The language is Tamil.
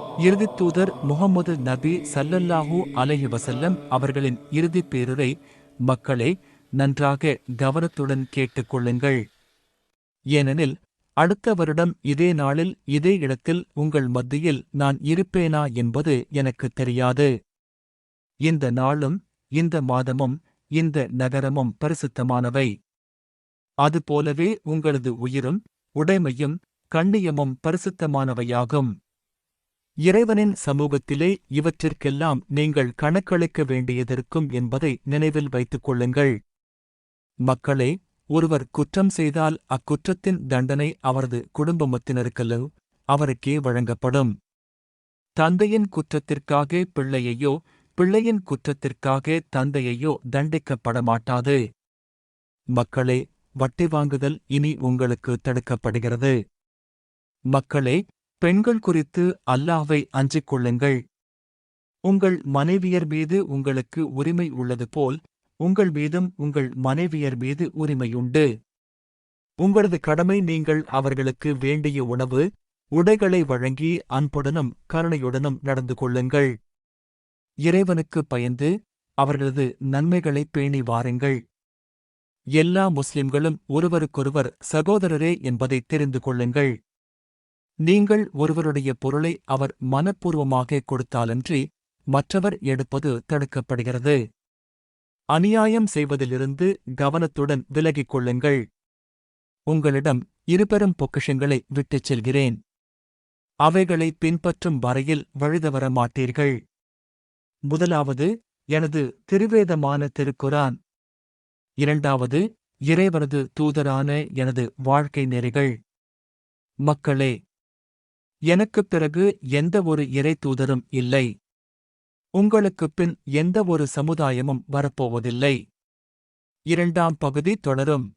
இறுதித் தூதர் முகமது நபி சல்லல்லாஹு அலஹி வசல்லம் அவர்களின் இறுதிப் பேரரை மக்களை நன்றாக கவனத்துடன் கேட்டுக்கொள்ளுங்கள் ஏனெனில் அடுத்த வருடம் இதே நாளில் இதே இடத்தில் உங்கள் மத்தியில் நான் இருப்பேனா என்பது எனக்குத் தெரியாது. இந்த நாளும் இந்த மாதமும் இந்த நகரமும் பரிசுத்தமானவை. அதுபோலவே உங்களது உயிரும் உடைமையும் கண்ணியமும் பரிசுத்தமானவையாகும். இறைவனின் சமூகத்திலே இவற்றிற்கெல்லாம் நீங்கள் கணக்களிக்க வேண்டியதிருக்கும் என்பதை நினைவில் வைத்துக் கொள்ளுங்கள். மக்களே ஒருவர் குற்றம் செய்தால் அக்குற்றத்தின் தண்டனை அவரது குடும்பமத்தினருக்கல்லோ அவருக்கே வழங்கப்படும். தந்தையின் குற்றத்திற்காக பிள்ளையையோ பிள்ளையின் குற்றத்திற்காக தந்தையையோ தண்டிக்கப்பட மாட்டாது மக்களே வட்டி வாங்குதல் இனி உங்களுக்கு தடுக்கப்படுகிறது. மக்களே பெண்கள் குறித்து அல்லாவை அஞ்சிக் கொள்ளுங்கள் உங்கள் மனைவியர் மீது உங்களுக்கு உரிமை உள்ளது போல் உங்கள் மீதும் உங்கள் மனைவியர் மீது உரிமையுண்டு. உங்களது கடமை நீங்கள் அவர்களுக்கு வேண்டிய உணவு உடைகளை வழங்கி அன்புடனும் கருணையுடனும் நடந்து கொள்ளுங்கள். இறைவனுக்கு பயந்து அவர்களது நன்மைகளை பேணி வாருங்கள். எல்லா முஸ்லிம்களும் ஒருவருக்கொருவர் சகோதரரே என்பதை தெரிந்து கொள்ளுங்கள். நீங்கள் ஒருவருடைய பொருளை அவர் மனப்பூர்வமாக கொடுத்தாலன்றி மற்றவர் எடுப்பது தடுக்கப்படுகிறது. அநியாயம் செய்வதிலிருந்து கவனத்துடன் விலகிக் கொள்ளுங்கள். உங்களிடம் இருபெரும் பொக்கிஷங்களை விட்டுச் செல்கிறேன். அவைகளை பின்பற்றும் வரையில் வழிதவர மாட்டீர்கள். முதலாவது எனது திருவேதமான திருக்குரான். இரண்டாவது இறைவனது தூதரான எனது வாழ்க்கை நெறிகள். மக்களே எனக்குப் பிறகு எந்த ஒரு இறை தூதரும் இல்லை. உங்களுக்குப் பின் எந்த ஒரு சமுதாயமும் வரப்போவதில்லை. இரண்டாம் பகுதி தொடரும்.